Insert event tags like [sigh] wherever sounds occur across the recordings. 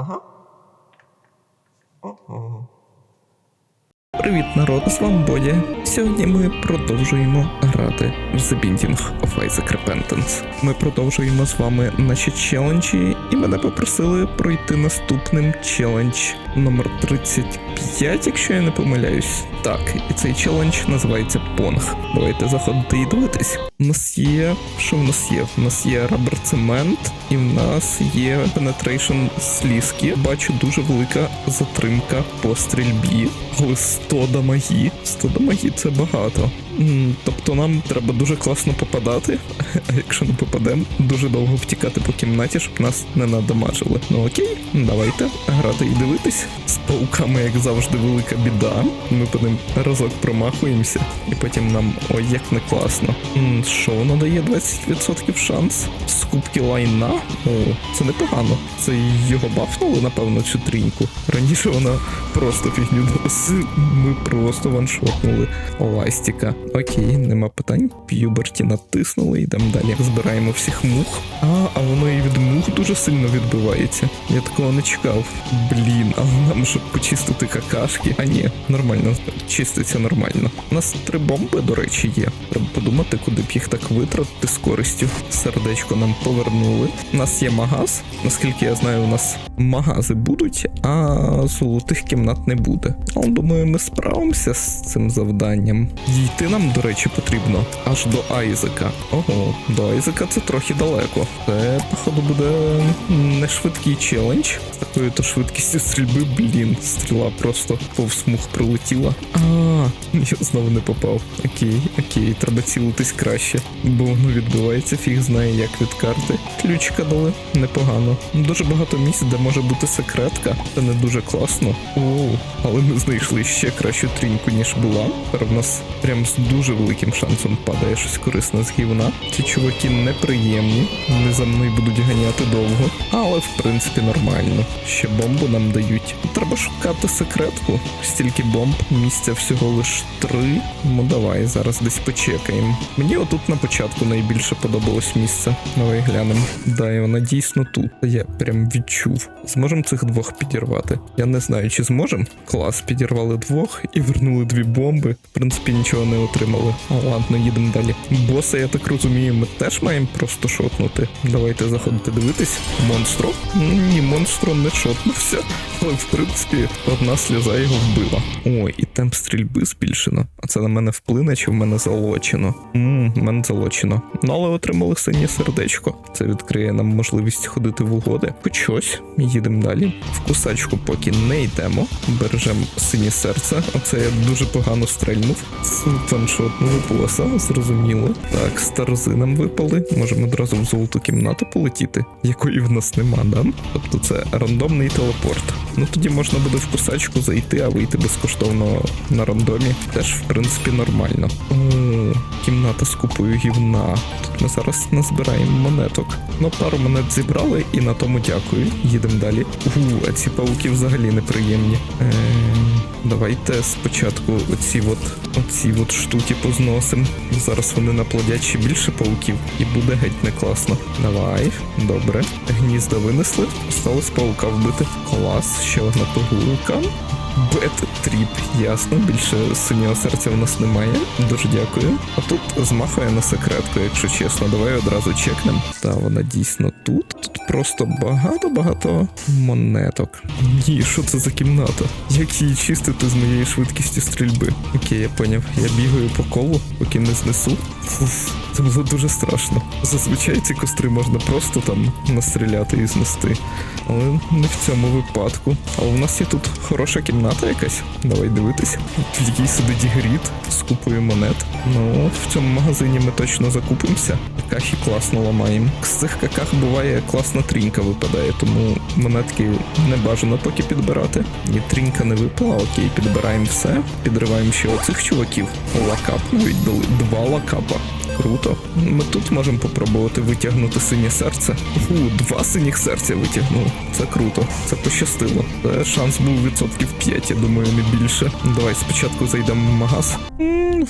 Ага. Ого. Привіт, народ! З вами Бодя. Сьогодні ми продовжуємо грати в The Binding of Isaac Repentance. Ми продовжуємо з вами наші челенджі, і мене попросили пройти наступним челендж номер 35, якщо я не помиляюсь. Так, і цей челендж називається Понг. Давайте заходити і дивитись. У нас є. Що в нас є? В нас є рабер цемент, і в нас є penetration слізки. Бачу дуже велика затримка по стрільбі. Але 100 дамагі. 100 дамагі це багато. Тобто нам треба дуже класно попадати, а якщо не попадемо, дуже довго втікати по кімнаті, щоб нас не надамажили. Ну окей, давайте грати і дивитись. З пауками, як завжди, велика біда. Ми по ним разок промахуємося, і потім нам ой, як не класно. Що воно дає 20% шанс? Скупки лайна? О, це непогано. Це його бафнули, напевно, цю тріньку. Раніше вона просто фігню дала. Ми просто ваншотнули ластіка. Окей, нема питань. П'юберті натиснули, йдемо далі. Збираємо всіх мух. А, а воно і від мух дуже сильно відбивається. Я такого не чекав. Блін, але нам щоб почистити какашки. А ні, нормально, чиститься нормально. У нас три бомби, до речі, є. Треба подумати, куди б їх так витратити з користю. Сердечко нам повернули. У нас є магаз. Наскільки я знаю, у нас магази будуть, а золотих кімнат не буде. Але думаю, ми справимося з цим завданням. Дійти нам, до речі, потрібно аж до Айзека. Ого, до Айзека це трохи далеко. Це, походу, буде не швидкий челендж. З такою то швидкістю стрільби, блін, стріла просто повз мух пролетіла. А, я знову не попав. Окей, окей, треба цілитись краще, бо воно відбувається, фіг знає як від карти. Ключика дали непогано. Дуже багато місць, де може бути секретка. Це не дуже класно. О, але ми знайшли ще кращу тріньку, ніж була. Тепер в нас прям з дуже великим шансом падає щось корисне з гівна. Ці чуваки неприємні, вони за мною будуть ганяти довго, але в принципі нормально. Ще бомбу нам дають. Треба шукати секретку. Стільки бомб, місця всього лиш три. Ну давай, зараз десь почекаємо. Мені отут на початку найбільше подобалось місце. Давай глянемо. Да, і вона дійсно тут. Я прям відчув. Зможемо цих двох підірвати. Я не знаю, чи зможемо. Клас, підірвали двох і вернули дві бомби. В принципі, нічого не отримали. Ладно, їдемо далі. Боса, я так розумію, ми теж маємо просто шотнути. Давайте заходити дивитись. Монстро? Ні, монстро не шотнувся. Але в принципі одна сльоза його вбила. Ой, і темп стрільби збільшено. А це на мене вплине, чи в мене залочено? Ммм, в мене залочено. Ну але отримали синє сердечко. Це відкриє нам можливість ходити в угоди. Хоч щось, їдемо далі. В кусачку поки не йдемо. Бережемо синє серце. Оце я дуже погано стрельнув. Ваншотнули боса, зрозуміло. Так, старзи нам випали. Можемо одразу в золоту кімнату полетіти, якої в нас нема, да? Тобто це рандомний телепорт. Ну тоді можна буде в кусачку зайти, а вийти безкоштовно на рандомі. Теж, в принципі, нормально. О, кімната з купою гівна. Тут ми зараз назбираємо монеток. Ну, пару монет зібрали і на тому дякую. Їдемо далі. У, а ці пауки взагалі неприємні. Ем, давайте спочатку оці от, оці от штуки позносимо. Зараз вони наплодять ще більше пауків і буде геть не класно. Давай, добре. Гнізда винесли. Осталось паука вбити. Клас, ще одна погулка. Бет-тріп, ясно, більше синього серця в нас немає. Дуже дякую. А тут змахує на секретку, якщо чесно. Давай одразу чекнемо. Та вона дійсно тут. Тут просто багато-багато монеток. Ні, що це за кімната? Як її чистити з моєю швидкістю стрільби? Окей, я поняв. Я бігаю по колу, поки не знесу. Фуф, це було дуже страшно. Зазвичай ці костри можна просто там настріляти і знести. Але не в цьому випадку. Але в нас є тут хороша кімната якась. Давай дивитися. Якій сидить грід з купою монет. Ну, в цьому магазині ми точно закупимося. Какахи класно ламаємо. З цих каках буває класна трінька випадає, тому монетки не бажано поки підбирати. Ні, трінька не випала, окей, підбираємо все. Підриваємо ще оцих чуваків. Лакап навіть дали. Два лакапа. Круто. Ми тут можемо попробувати витягнути синє серце. Фу, два синіх серця витягнув. Це круто. Це пощастило. Це шанс був відсотків 5, я думаю, не більше. Давай спочатку зайдемо в магаз.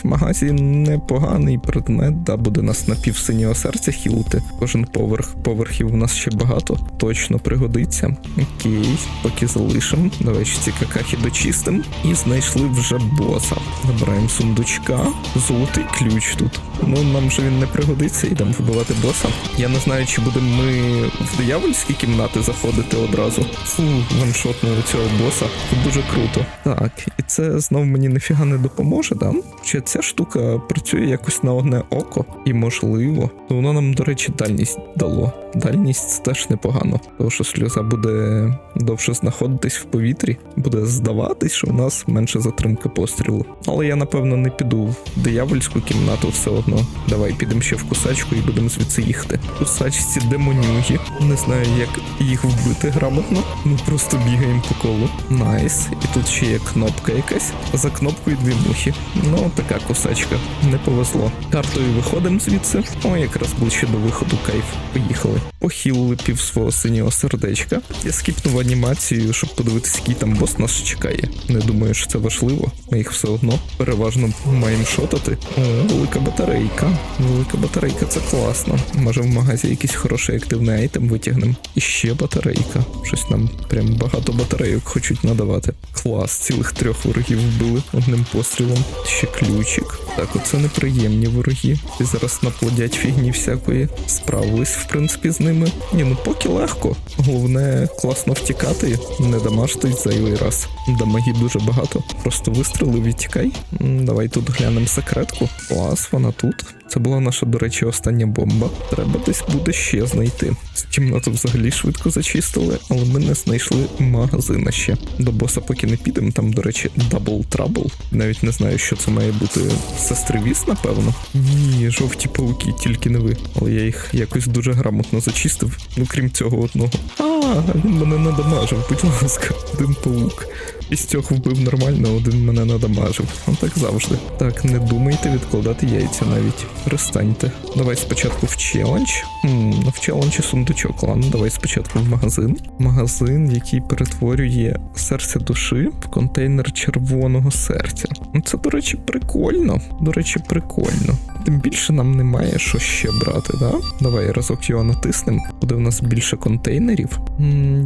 В магазі непоганий предмет, да, буде нас на пів синього серця хілити. Кожен поверх. Поверхів у нас ще багато. Точно пригодиться. Окей, поки залишимо. Давай ще ці какахи дочистим. І знайшли вже боса. Забираємо сундучка. Золотий ключ тут. Ну, нам же він не пригодиться, йдемо вбивати боса. Я не знаю, чи будемо ми в диявольські кімнати заходити одразу. Фу, ваншотнули цього боса. Це дуже круто. Так, і це знов мені ніфіга не допоможе, да? Чи ця штука працює якось на одне око? І можливо. Ну, воно нам, до речі, дальність дало. Дальність теж непогано, тому що сльоза буде довше знаходитись в повітрі, буде здаватись, що в нас менше затримка пострілу. Але я напевно не піду в диявольську кімнату все одно. Давай підемо ще в кусачку і будемо звідси їхати. Кусачці демонюги. Не знаю, як їх вбити грамотно. Ми просто бігаємо по колу. Найс. І тут ще є кнопка якась. За кнопкою дві мухи. Ну, така кусачка. Не повезло. Картою виходимо звідси. О, якраз ближче до виходу кайф. Поїхали. Похилили пів свого синього сердечка. Я скіпнув анімацію, щоб подивитися, який там бос нас чекає. Не думаю, що це важливо. Ми їх все одно переважно маємо шотати. Велика батарейка. Велика батарейка це класно. Може в магазі якийсь хороший активний айтем витягнемо. І ще батарейка. Щось нам прям багато батарейок хочуть надавати. Клас, цілих трьох ворогів вбили одним пострілом. Ще ключик. Так, оце неприємні вороги. І зараз наплодять фігні всякої. Справились, в принципі, з ними. Ні, ну поки легко. Головне класно втікати, не дамажтесь зайвий раз. Дамаги дуже багато. Просто вистрілив і тікай. Давай тут глянемо секретку. Клас, вона тут. Це була наша, до речі, остання бомба. Треба десь буде ще знайти. Кімнату взагалі швидко зачистили, але ми не знайшли магазина ще. До боса поки не підемо. Там, до речі, Double Trouble. Навіть не знаю, що це має бути. Сестривіс, напевно. Ні, жовті пауки, тільки не ви. Але я їх якось дуже грамотно зачистив. Ну крім цього одного. А, він мене надамажив, будь ласка, один паук. Цього вбив нормально, один мене надамажив. Ну так завжди. Так, не думайте відкладати яйця навіть. Перестаньте. Давай спочатку в челендж. Хм, ну в челенджі сундучок. Ладно, давай спочатку в магазин. Магазин, який перетворює серце душі в контейнер червоного серця. Ну це, до речі, прикольно. До речі, прикольно. Тим більше нам немає що ще брати, да? Давай разок його натиснемо. Буде в нас більше контейнерів.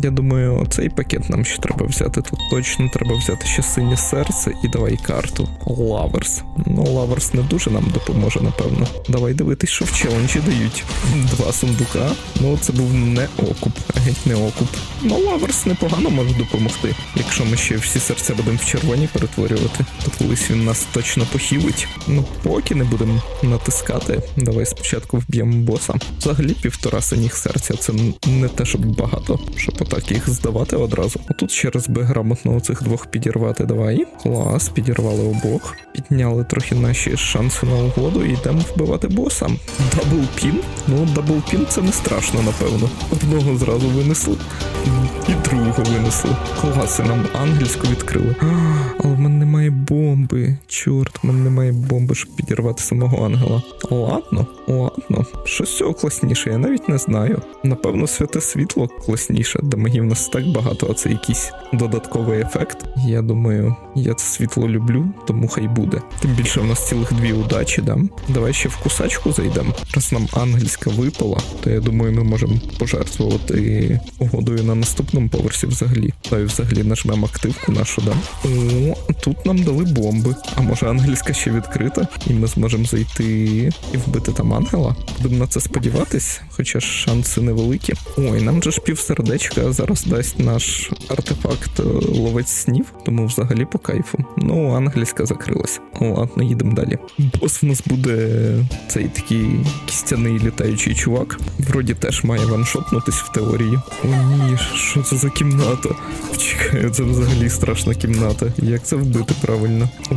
Я думаю, цей пакет нам ще треба взяти. Тут точно треба взяти ще синє серце і давай карту. Лаверс. Ну, Лаверс не дуже нам допоможе, напевно. Давай дивитись, що в челенджі дають. [laughs] Два сундука. Ну, це був не окуп, геть не окуп. Ну, Лаверс непогано може допомогти. Якщо ми ще всі серця будемо в червоні перетворювати, то колись він нас точно похилить. Ну, поки не будемо натискати. Давай спочатку вб'ємо боса. Взагалі півтора синіх серця це не те, щоб багато, щоб отак їх здавати одразу. Отут ще раз би грамотно оцих двох підірвати. Давай. Клас, підірвали обох. Підняли трохи наші шанси на угоду і йдемо вбивати боса. Дабл пін? Ну, дабл пін це не страшно, напевно. Одного зразу винесли. І другого винесли. Класи нам ангельську відкрили. [gasps] Але в мене немає бомби. Чорт, в мене немає бомби, щоб підірвати самого ангела. Ладно, ладно. Що з цього класніше, я навіть не знаю. Напевно, святе світло класніше. Дамагів нас так багато, а це якийсь додатковий ефект. Я думаю, я це світло люблю, тому хай буде. Тим більше в нас цілих дві удачі, да? Давай ще в кусачку зайдемо. Раз нам ангельська випала, то я думаю, ми можемо пожертвувати угодою на наступному поверсі взагалі. Давай взагалі нажмемо активку нашу, да? О, тут нам дали бомби. А може ангельська ще відкрита, і ми зможемо зайти і вбити там ангела? Будемо на це сподіватись, хоча ж шанси невеликі. Ой, нам же ж півсердечка зараз дасть наш артефакт е, ловець снів, тому взагалі по кайфу. Ну, ангельська закрилась. Ладно, їдемо далі. Бос в нас буде цей такий кістяний літаючий чувак. Вроді теж має ваншотнутись в теорії. О, ні, що це за кімната? Чекаю, це взагалі страшна кімната. Як це вбити правильно? О,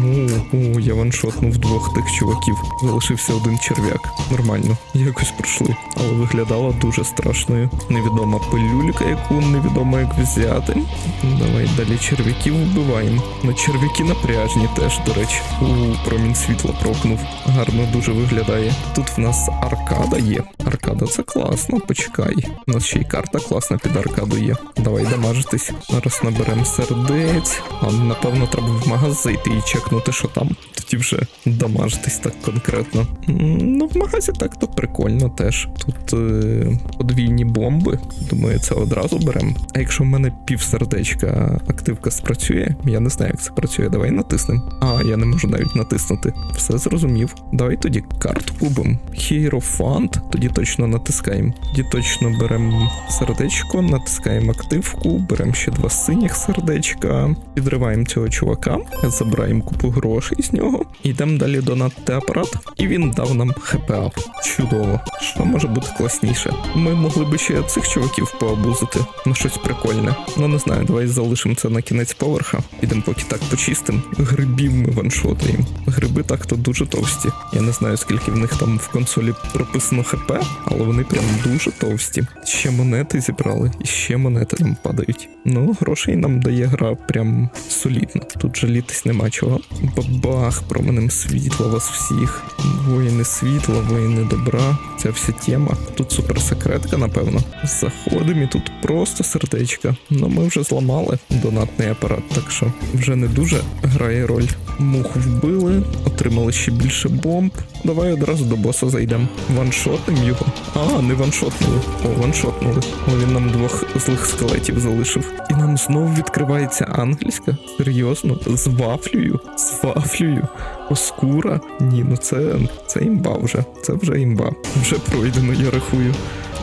о, я ваншотнув двох тих чуваків. Залишився один черв'як. Нормально, якось пройшли. Але виглядала дуже страшною. Невідома пилюлька, яку невідомо як взяти. Давай далі черв'яків вбиваємо. Ну, черв'яки напряжні теж, до речі. У промінь світла прокнув. Гарно дуже виглядає. Тут в нас аркада є. Аркада це класно, почекай. У нас ще й карта класна під аркаду є. Давай дамажитись. Зараз наберемо сердець. А напевно треба в магаз зайти і чекнути, що там. Тоді вже дамажитись так конкретно. М, Ну, в магазі так то прикольно теж. Тут е, подвійні бомби. Думаю, це одразу беремо. А якщо в мене пів сердечка активка спрацює, я не знаю, як це працює. Давай натиснемо. А, я не можу навіть натиснути. Все зрозумів. Давай тоді карту кубом. Hierophant. Тоді точно натискаємо. Тоді точно беремо сердечко, натискаємо активку, беремо ще два синіх сердечка, підриваємо цього чувака, забираємо купу грошей з нього, йдемо далі донатити апарат, і він дав нам хп-ап. Чудово. Що може бути класніше? Ми могли би ще цих чуваків пообузити на щось прикольне. Ну не знаю, давай залишимо це на кінець поверха. Підемо поки так почистимо. Грибів ми ваншотаємо. Гриби так-то дуже товсті. Я не знаю, скільки в них там в консолі прописано хп, але вони прям дуже товсті. Ще монети зібрали, і ще монети нам падають. Ну, грошей нам дає гра прям солідно. Тут жалітись нема чого. Бабах, променем світла вас всіх. Воїни світла, воїни добра. Ця вся тема. Тут суперсекретка, напевно. Заходимо і тут просто сердечка. Ну ми вже зламали донатний апарат, так що вже не дуже грає роль. Мух вбили, отримали ще більше бомб. Давай одразу до боса зайдемо. Ваншотнем його. А, не ваншотнули. О, ваншотнули. Але він нам двох злих скелетів залишив. І нам знову відкривається ангельська. Серйозно? З вафлею? З вафлею? Оскура? Ні, ну це, це імба вже. Це вже імба. Вже пройдено, я рахую.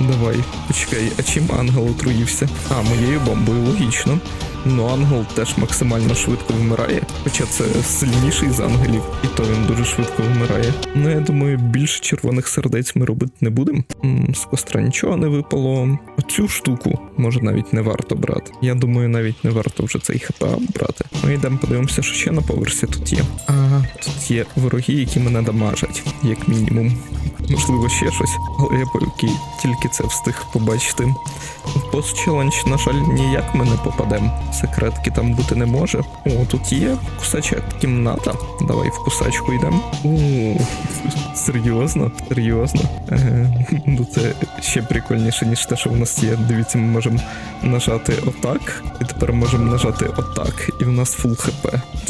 Давай, почекай, а чим ангел отруївся? А, моєю бомбою, логічно. Ну, ангел теж максимально швидко вмирає, хоча це сильніший з ангелів, і то він дуже швидко вмирає. Ну, я думаю, більше червоних сердець ми робити не будемо. З костра нічого не випало. Оцю штуку може навіть не варто брати. Я думаю, навіть не варто вже цей хп брати. Ми йдемо подивимося, що ще на поверсі тут є. А, тут є вороги, які мене дамажать, як мінімум. Можливо, ще щось, але я поки тільки це встиг побачити. В челендж, на жаль, ніяк ми не попадемо. Секретки там бути не може. О, тут є кусача кімната. Давай в кусачку йдемо. Серйозно? Серйозно? Е, ну це ще прикольніше, ніж те, що в нас є. Дивіться, ми можемо нажати отак, і тепер можемо нажати отак, і в нас фул хп.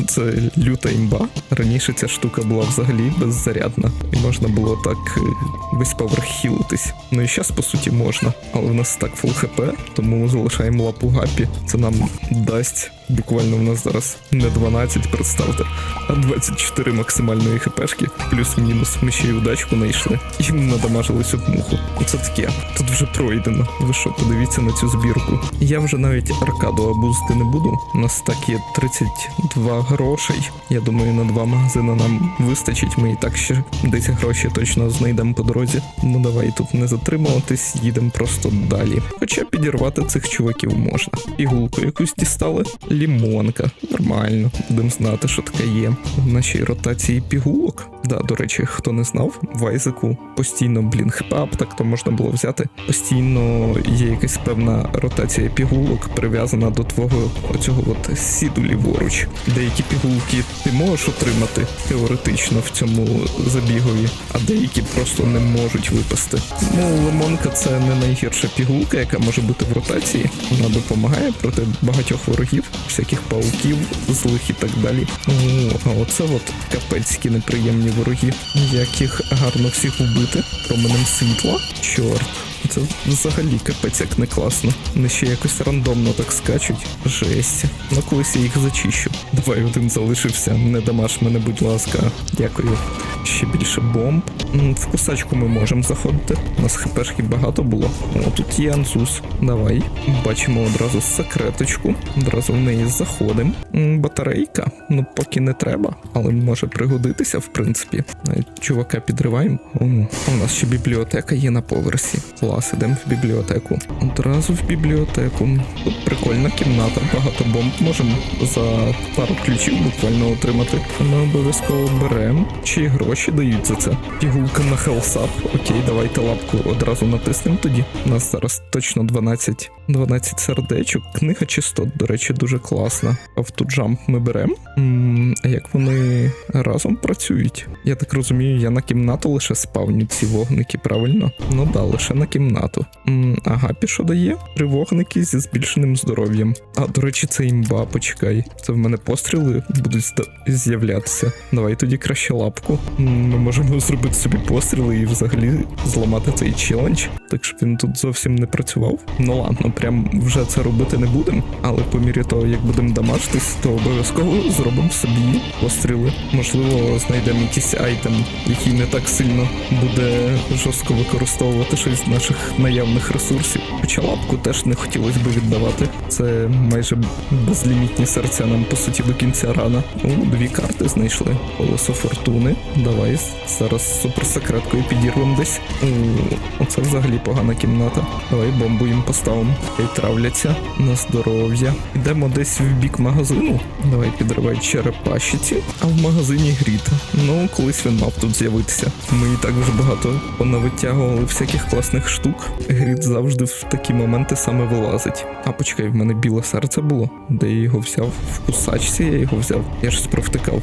Це люта імба. Раніше ця штука була взагалі беззарядна, і можна було так е, весь поверх хілитись. Ну і зараз, по суті, можна. Але в нас так фул хп, тому залишаємо лапу гапі. Це нам дасть. Буквально в нас зараз не 12, представте, а 24 максимальної хпшки, плюс-мінус. Ми ще й удачку знайшли і надамажили цю муху. Це таке. Тут вже пройдено. Ви що, подивіться на цю збірку. Я вже навіть аркаду обузити не буду. У нас так є 32 грошей. Я думаю, на два магазини нам вистачить. Ми і так ще десь гроші точно знайдемо по дорозі. Ну давай тут не затримуватись, їдемо просто далі. Хоча підірвати цих чуваків можна. Пігулку якусь дістали. Лімонка. Нормально. Будемо знати, що таке є. В нашій ротації пігулок. Да, до речі, хто не знав, в Айзеку постійно, блін, хпап, так то можна було взяти. Постійно є якась певна ротація пігулок, прив'язана до твого оцього от сіду ліворуч. Деякі пігулки ти можеш отримати теоретично в цьому забігові, а деякі просто не можуть випасти. Ну, лимонка це не найгірша пігулка, яка може бути в ротації. Вона допомагає проти багатьох ворогів, всяких пауків, злих і так далі. О, оце от капецькі неприємні вороги. яких гарно всіх вбити променем світла. Чорт. Це взагалі капець як не класно. Вони ще якось рандомно так скачуть. Жесть. Ну колись я їх зачищу. Давай один залишився. Не дамаш мене, будь ласка. Дякую. Ще більше бомб. В кусачку ми можемо заходити. У нас хпшки багато було. О, тут є Ансус. Давай. Бачимо одразу секреточку. Одразу в неї заходимо. Батарейка. Ну, поки не треба, але може пригодитися, в принципі. Чувака підриваємо. О, у нас ще бібліотека є на поверсі. Клас, ідемо в бібліотеку. Одразу в бібліотеку. Тут прикольна кімната, багато бомб можемо за пару ключів буквально отримати. Ми обов'язково беремо. Чи гроші дають за це? Пігулка на хелсап. Окей, давайте лапку одразу натиснемо тоді. У нас зараз точно 12, 12 сердечок. Книга чистот, до речі, дуже класна. Автоджамп ми беремо. Як вони разом працюють? Я так розумію, я на кімнату лише спавню ці вогники, правильно? Ну да, лише на кімнату. М, А гапі що дає? Три вогники зі збільшеним здоров'ям. А до речі, це імба, почекай. Це в мене постріли будуть зда- з'являтися. Давай тоді краще лапку. М, Ми можемо зробити собі постріли і взагалі зламати цей челендж, так щоб він тут зовсім не працював. Ну ладно, прям вже це робити не будемо. Але по мірі того, як будемо дамажитись, то обов'язково зробимо собі постріли. Можливо, знайдемо якийсь айтем, який не так сильно буде жорстко використовувати щось з наших наявних ресурсів. Хоча лапку теж не хотілося би віддавати. Це майже безлімітні серця нам по суті до кінця рана. У дві карти знайшли. Колесо фортуни. Давай зараз суперсекреткою підірвемо десь. У, оце взагалі погана кімната. Давай бомбу їм поставимо. Хай травляться на здоров'я. Йдемо десь в бік магазину. Давай підривай черепашиці. А в магазині гріт. Ну, колись він мав тут з'явитися. Ми і так вже багато понавитягували всяких класних штук. Гріт завжди в такі моменти саме вилазить. А почекай, в мене біле серце було. Де я його взяв? В кусачці я його взяв. Я ж провтикав.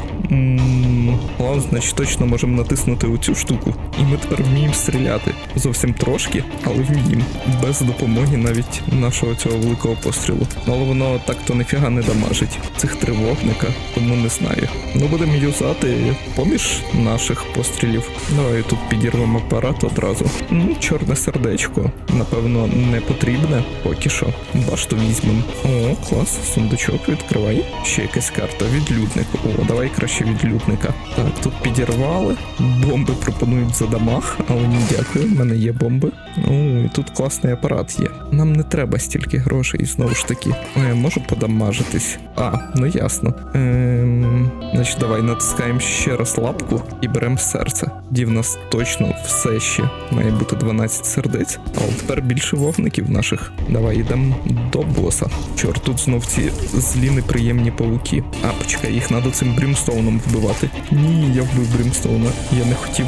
Ладно, значить точно можемо натиснути оцю штуку. І ми тепер вміємо стріляти. Зовсім трошки, але вміємо. Без допомоги навіть нашого цього великого пострілу. Але воно так то ніфіга не дамажить. Цих три вогника, тому не знаю. Ну будемо юзати поміж наших пострілів. Давай тут підірвемо апарат одразу. Ну, чорне сердечко. Напевно, не потрібне. Поки що. Башту візьмемо. О, клас, сундучок відкривай. Ще якась карта. Відлюдник. О, давай краще відлюдника. Так, тут підірвали. Бомби пропонують за дамаг, але ні, дякую. В мене є бомби. О, і тут класний апарат є. Нам не треба стільки грошей, знову ж таки. Я можу подамажитись. А, ну ясно. Ем, значить, давай натискаємо ще раз лапку і беремо серце. Тоді в нас точно все ще має бути 12 сердець. Але тепер більше вогників наших. Давай йдемо до боса. Чорт, тут знов ці злі неприємні пауки. А, почекай, їх треба цим брімстоуном вбивати. Ні, я вбив брімстоуна. Я не хотів.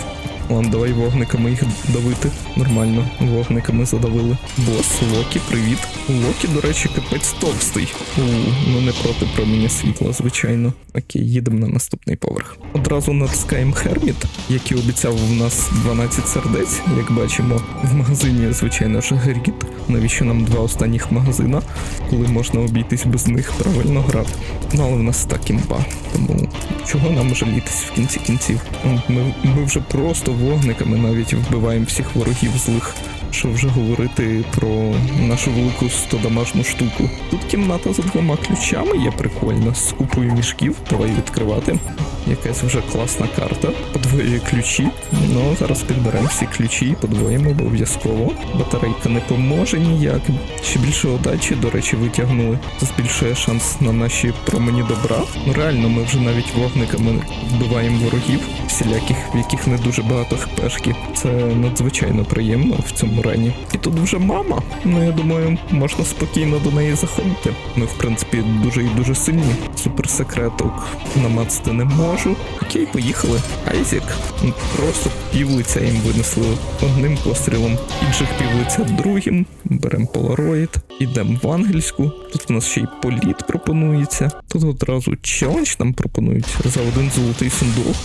Ладно, давай вогниками їх давити. Нормально, вогниками задавили. Бос, Локі, привіт. Локі, до речі, капець товстий. У, ну не проти проміння світла, звичайно. Окей, їдемо на наступний поверх. Одразу натискаємо Херміт, який обіцяв в нас 12 сердець, як бачимо. В магазині, звичайно ж, гріт. Навіщо нам два останніх магазина, коли можна обійтись без них, правильно грати. Ну але в нас так імба. Тому чого нам жалітись в кінці кінців? Ми, ми вже просто вогниками навіть вбиваємо всіх ворогів злих. Що вже говорити про нашу велику 100-дамажну штуку. Тут кімната за двома ключами є прикольна, з купою мішків. Давай відкривати. Якась вже класна карта. Подвоює ключі. Ну, зараз підберемо всі ключі подвоїмо обов'язково. Батарейка не поможе ніяк. Ще більше удачі, до речі, витягнули. Це Збільшує шанс на наші промені добра. Ну реально, ми вже навіть вогниками вбиваємо ворогів, всіляких, в яких не дуже багато хпшки. Це надзвичайно приємно в цьому рені. І тут вже мама. Ну я думаю, можна спокійно до неї заходити. Ми, в принципі, дуже і дуже сильні. Суперсекреток намацати не можу. Окей, поїхали. Айзек. Ну, Просто півлиця їм винесли одним пострілом, інших півлиця другим. Беремо полароїд, ідемо в ангельську. Тут у нас ще й політ пропонується. Тут одразу челендж нам пропонують за один золотий сундук.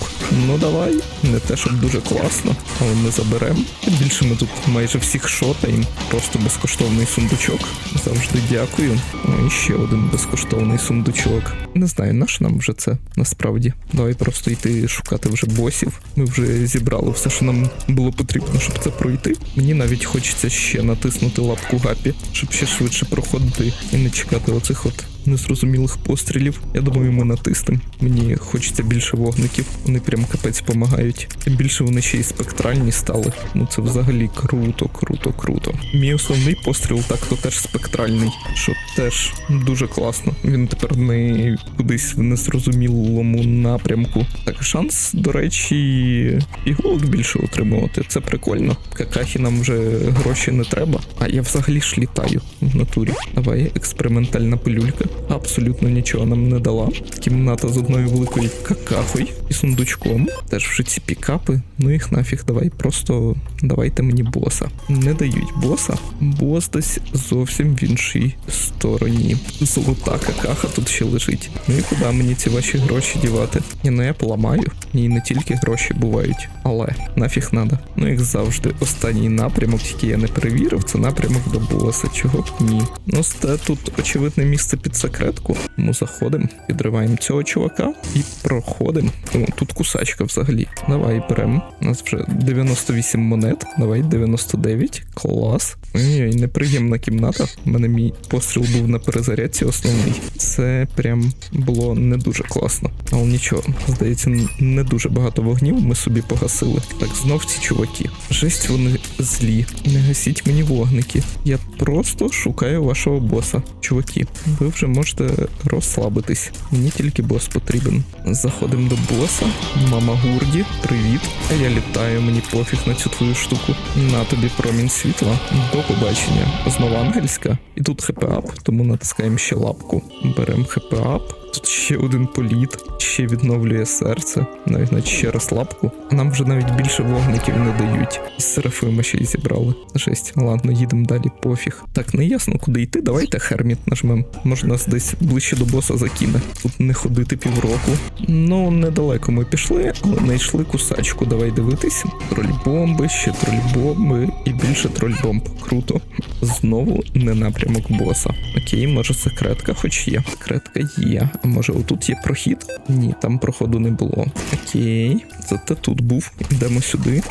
Ну давай, не те, щоб дуже класно, але ми заберемо. Тим більше ми тут майже всіх шотаємо. Просто безкоштовний сундучок. Завжди дякую. Ну і ще один безкоштовний сундучок. Не знаю, наш нам вже це насправді. Давай просто йти шукати вже босів. Ми вже зібрали все, що нам було потрібно, щоб це пройти. Мені навіть хочеться ще натиснути лапку гапі, щоб ще швидше проходити і не чекати оцих от незрозумілих пострілів. Я думаю, ми натиснемо. Мені хочеться більше вогників. Вони прям капець допомагають. Тим більше вони ще й спектральні стали. Ну це взагалі круто, круто, круто. Мій основний постріл так то теж спектральний, що теж дуже класно. Він тепер не кудись в незрозумілому напрямку. Так, шанс, до речі, іголок більше отримувати. Це прикольно. Какахі нам вже гроші не треба. А я взагалі ж літаю в натурі. Давай, експериментальна пилюлька. Абсолютно нічого нам не дала. Кімната з одною великою какахою і сундучком. Теж вже ці пікапи. Ну їх нафіг, давай. Просто давайте мені боса. Не дають боса. Бос десь зовсім в іншій стороні. Золота какаха тут ще лежить. Ну і куди мені ці ваші гроші дівати? Ні, ну я поламаю. Ні, не тільки гроші бувають, але нафіг надо. Ну як завжди, останній напрямок, який я не перевірив, це напрямок до боса. Чого б ні? Ну сте тут очевидне місце під секретку. Ми заходимо, підриваємо цього чувака і проходимо. О, тут кусачка взагалі. Давай беремо. У нас вже 98 монет. Давай 99. Клас. Ой, неприємна кімната. У мене мій постріл був на перезарядці основний. Це прям було не дуже класно. Але нічого, здається, не дуже багато вогнів ми собі погасили. Так, знов ці чуваки. Жесть вони злі. Не гасіть мені вогники. Я просто шукаю вашого боса. Чуваки, ви вже можете розслабитись. Мені тільки бос потрібен. Заходимо до боса. Мама Гурді, привіт. А я літаю, мені пофіг на цю твою штуку. На тобі промінь світла. До побачення. Знову ангельська. І тут хп-ап, тому натискаємо ще лапку. Беремо хп-ап. Тут ще один політ, ще відновлює серце, навіть наче ще лапку. Нам вже навіть більше вогників не дають. І серафими ще й зібрали. Жесть, ладно, їдемо далі, пофіг. Так, не ясно, куди йти. Давайте Херміт нажмем. Може нас десь ближче до боса закине. Тут не ходити півроку. Ну, недалеко ми пішли, але знайшли кусачку. Давай дивитись. Троль-бомби, ще троль-бомби і більше троль-бомб. Круто. Знову не напрямок боса. Окей, може секретка, хоч є. Секретка є. А може отут є прохід? Ні, там проходу не було. Окей. Зате тут був. Йдемо сюди.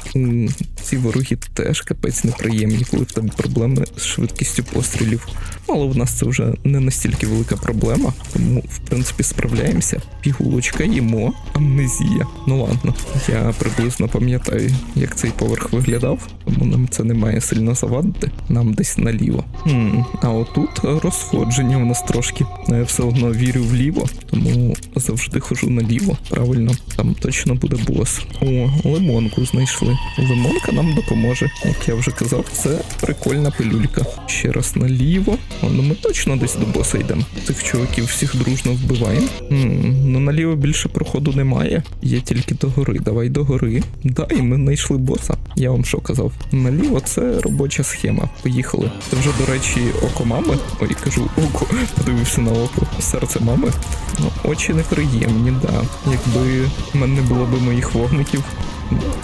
Ці вороги теж капець неприємні, коли в тебе проблеми з швидкістю пострілів. Але в нас це вже не настільки велика проблема, тому в принципі справляємося. Пігулочка їмо, амнезія. Ну ладно, я приблизно пам'ятаю, як цей поверх виглядав, тому нам це не має сильно завадити. Нам десь наліво. Хм, а отут розходження у нас трошки. Але Я все одно вірю вліво, тому завжди хожу наліво. Правильно, там точно буде бос. О, лимонку знайшли. Лимонка нам допоможе. Як я вже казав, це прикольна пилюлька. Ще раз наліво. О, ну ми точно десь до боса йдемо. Цих чуваків всіх дружно вбиваємо. М, ну наліво більше проходу немає. Є тільки до гори. Давай до гори. Да, і ми знайшли боса. Я вам що казав? Наліво це робоча схема. Поїхали. Це вже, до речі, око мами. Ой, кажу, око. Подивився на око. Серце мами. Ну, очі неприємні, да. Якби в мене не було б моїх вогників,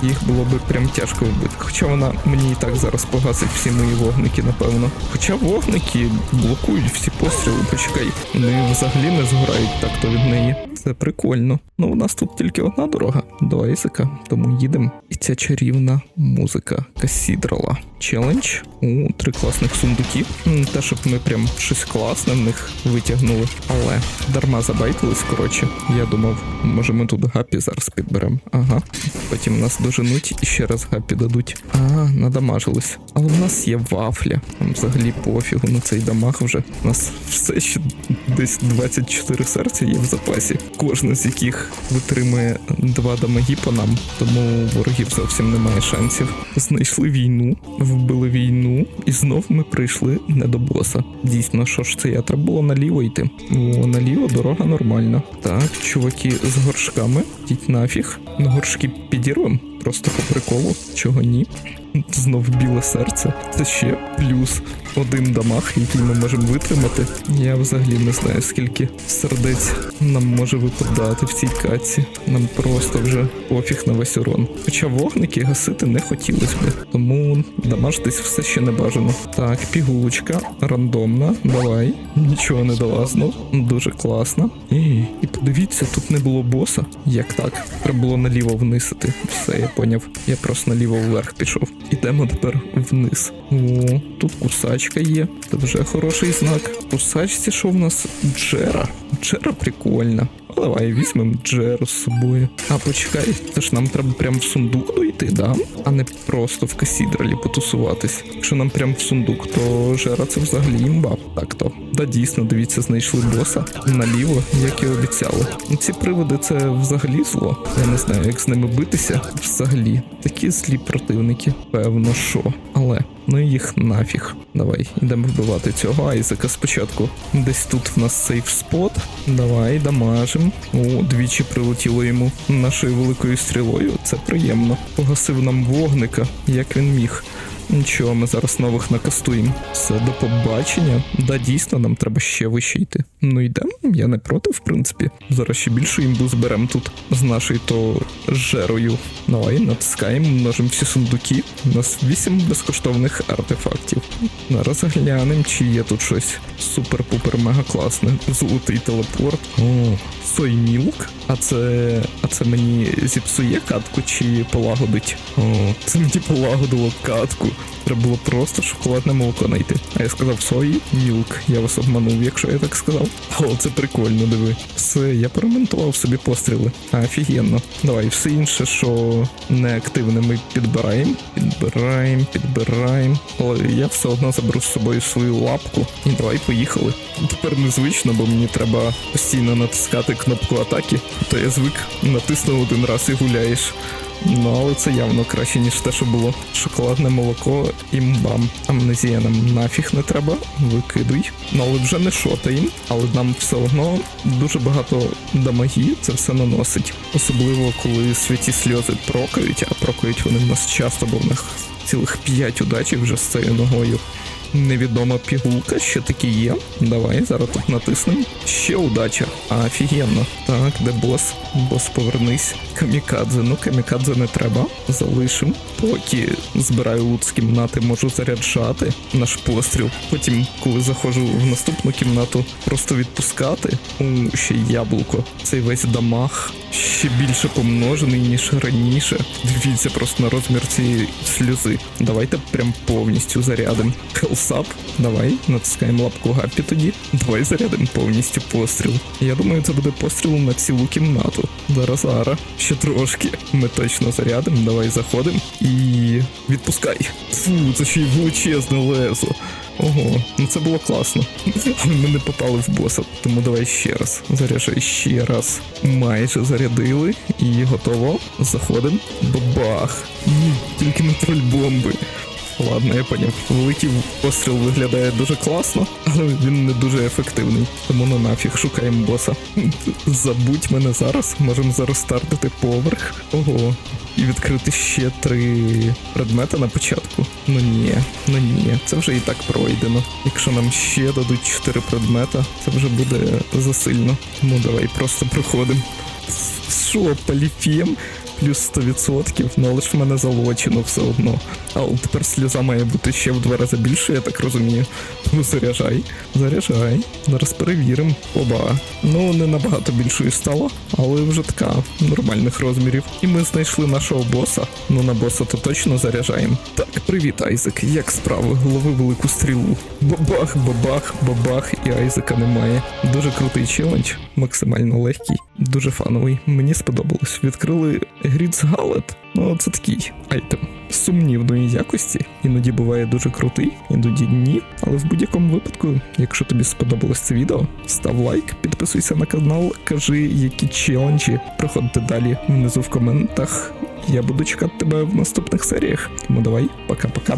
їх було б прям тяжко вбити. Хоча вона мені і так зараз погасить всі мої вогники, напевно. Хоча вогники блокують всі постріли, почекай, вони взагалі не згорають так-то від неї. Це прикольно. Ну, у нас тут тільки одна дорога до Айзека, тому їдемо. І ця чарівна музика Касідрала. Челендж у три класних сундуків. Те, щоб ми прям щось класне в них витягнули. Але дарма забайтились, коротше. Я думав, може ми тут гапі зараз підберемо. Ага. Потім нас доженуть і ще раз гапі дадуть. А, надамажились. Але в нас є вафля. Взагалі пофігу на цей дамаг вже. У нас все ще десь 24 серця є в запасі. Кожне з яких витримує два дамагі по нам. Тому ворогів зовсім немає шансів. Знайшли війну, вбили війну, і знов ми прийшли не до боса. Дійсно, що ж це я? Треба було наліво йти. О, наліво дорога нормальна. Так, чуваки з горшками, йдіть нафіг. На горшки підірвем. Просто по приколу, чого ні. Знов біле серце. Це ще плюс один дамаг, який ми можемо витримати. Я взагалі не знаю, скільки сердець нам може випадати в цій каці. Нам просто вже пофіг на весь урон. Хоча вогники гасити не хотілося би. Тому дамаж десь все ще не бажано. Так, пігулочка, рандомна. Давай. Нічого не дала знов. Дуже класно. І, і подивіться, тут не було боса. Як так? Треба було наліво внисити. Все, я поняв. Я просто наліво вверх пішов. Ідемо тепер вниз. О, тут кусачка є. Це вже хороший знак. Кусачці що в нас? Джера. Джера прикольна. Давай візьмемо Джеру з собою. А почекай, це ж нам треба прям в сундук дойти, да? А не просто в касідралі потусуватись. Якщо нам прям в сундук, то Жера це взагалі імба. Так то. Да дійсно, дивіться, знайшли боса наліво, як і обіцяли. Ну, Ці приводи це взагалі зло. Я не знаю, як з ними битися. Взагалі, такі злі противники. Певно, що. Але ну їх нафіг. Давай, йдемо вбивати цього Айзека спочатку. Десь тут в нас сейф спот. Давай, дамажим. О, двічі прилетіло йому нашою великою стрілою. Це приємно. Погасив нам вогника, як він міг. Нічого, ми зараз нових накастуємо. Все, до побачення. Да, дійсно, нам треба ще вище йти. Ну йдемо, я не проти, в принципі. Зараз ще більшу імбу зберемо тут з нашою то жерою. Давай, натискаємо, множимо всі сундуки. У нас 8 безкоштовних артефактів. Зараз глянемо, чи є тут щось супер-пупер мега класне. Золотий телепорт. О, сой мілк. А це. А це мені зіпсує катку чи полагодить? О, це мені полагодило катку. Треба було просто шоколадне молоко знайти. А я сказав сої мілк. Я вас обманув, якщо я так сказав. О, це прикольно, диви. Все, я поремонтував собі постріли. Офігенно. Давай, все інше, що не активне, ми підбираємо. Підбираємо, підбираємо. Але я все одно заберу з собою свою лапку. І давай поїхали. Тепер незвично, бо мені треба постійно натискати кнопку атаки. То я звик натиснув один раз і гуляєш. Ну, але це явно краще, ніж те, що було. Шоколадне молоко і мбам. Амнезія нам нафіг не треба, викидуй. Ну, але вже не шотаємо, але нам все одно дуже багато дамагі це все наносить. Особливо, коли святі сльози прокають, а прокають вони в нас часто, бо в них цілих 5 удачі вже з цією ногою. Невідома пігулка, ще таки є. Давай, зараз тут натиснемо. Ще удача. Офігенно. Так, де бос? Бос, повернись. Камікадзе. Ну, камікадзе не треба. Залишим. Поки збираю лут з кімнати, можу заряджати наш постріл. Потім, коли заходжу в наступну кімнату, просто відпускати. У, ще яблуко. Цей весь дамаг ще більше помножений, ніж раніше. Дивіться просто на розмір цієї сльози. Давайте прям повністю зарядимо. Хелсап, давай, натискаємо лапку гапі тоді. Давай зарядимо повністю постріл. Я думаю, це буде постріл на цілу кімнату. Зараз ара. Ще трошки. Ми точно зарядимо. Давай заходимо і відпускай. Фу, це ще й величезне лезо. Ого, ну це було класно. [laughs] Ми не попали в боса, тому давай ще раз. Заряджай ще раз. Майже зарядили і готово. Заходимо. Бабах. Тільки не троль бомби. Ладно, я поняв. Великий постріл виглядає дуже класно, але він не дуже ефективний. Тому на нафіг шукаємо боса. Забудь мене зараз. Можемо зараз стартити поверх. Ого. І відкрити ще три предмети на початку. Ну ні, ну ні, це вже і так пройдено. Якщо нам ще дадуть чотири предмета, це вже буде засильно. Тому давай просто проходимо. Що, поліфєм? Плюс 100%, ну але ж в мене залочено все одно. Але тепер сльоза має бути ще в два рази більше, я так розумію. Тому заряджай, заряджай. Зараз перевіримо. Оба. Ну, не набагато більшою стало, але вже така нормальних розмірів. І ми знайшли нашого боса. Ну на боса то точно заряджаємо. Так, привіт, Айзек. Як справи? Лови велику стрілу. Бабах, бабах, бабах, і Айзека немає. Дуже крутий челендж, максимально легкий, дуже фановий. Мені сподобалось. Відкрили Гріц Галет. Ну, це такий айтем. Сумнівної якості, іноді буває дуже крутий, іноді ні. Але в будь-якому випадку, якщо тобі сподобалось це відео, став лайк, підписуйся на канал, кажи, які челенджі проходити далі внизу в коментах. Я буду чекати тебе в наступних серіях. Тому давай, пока-пока.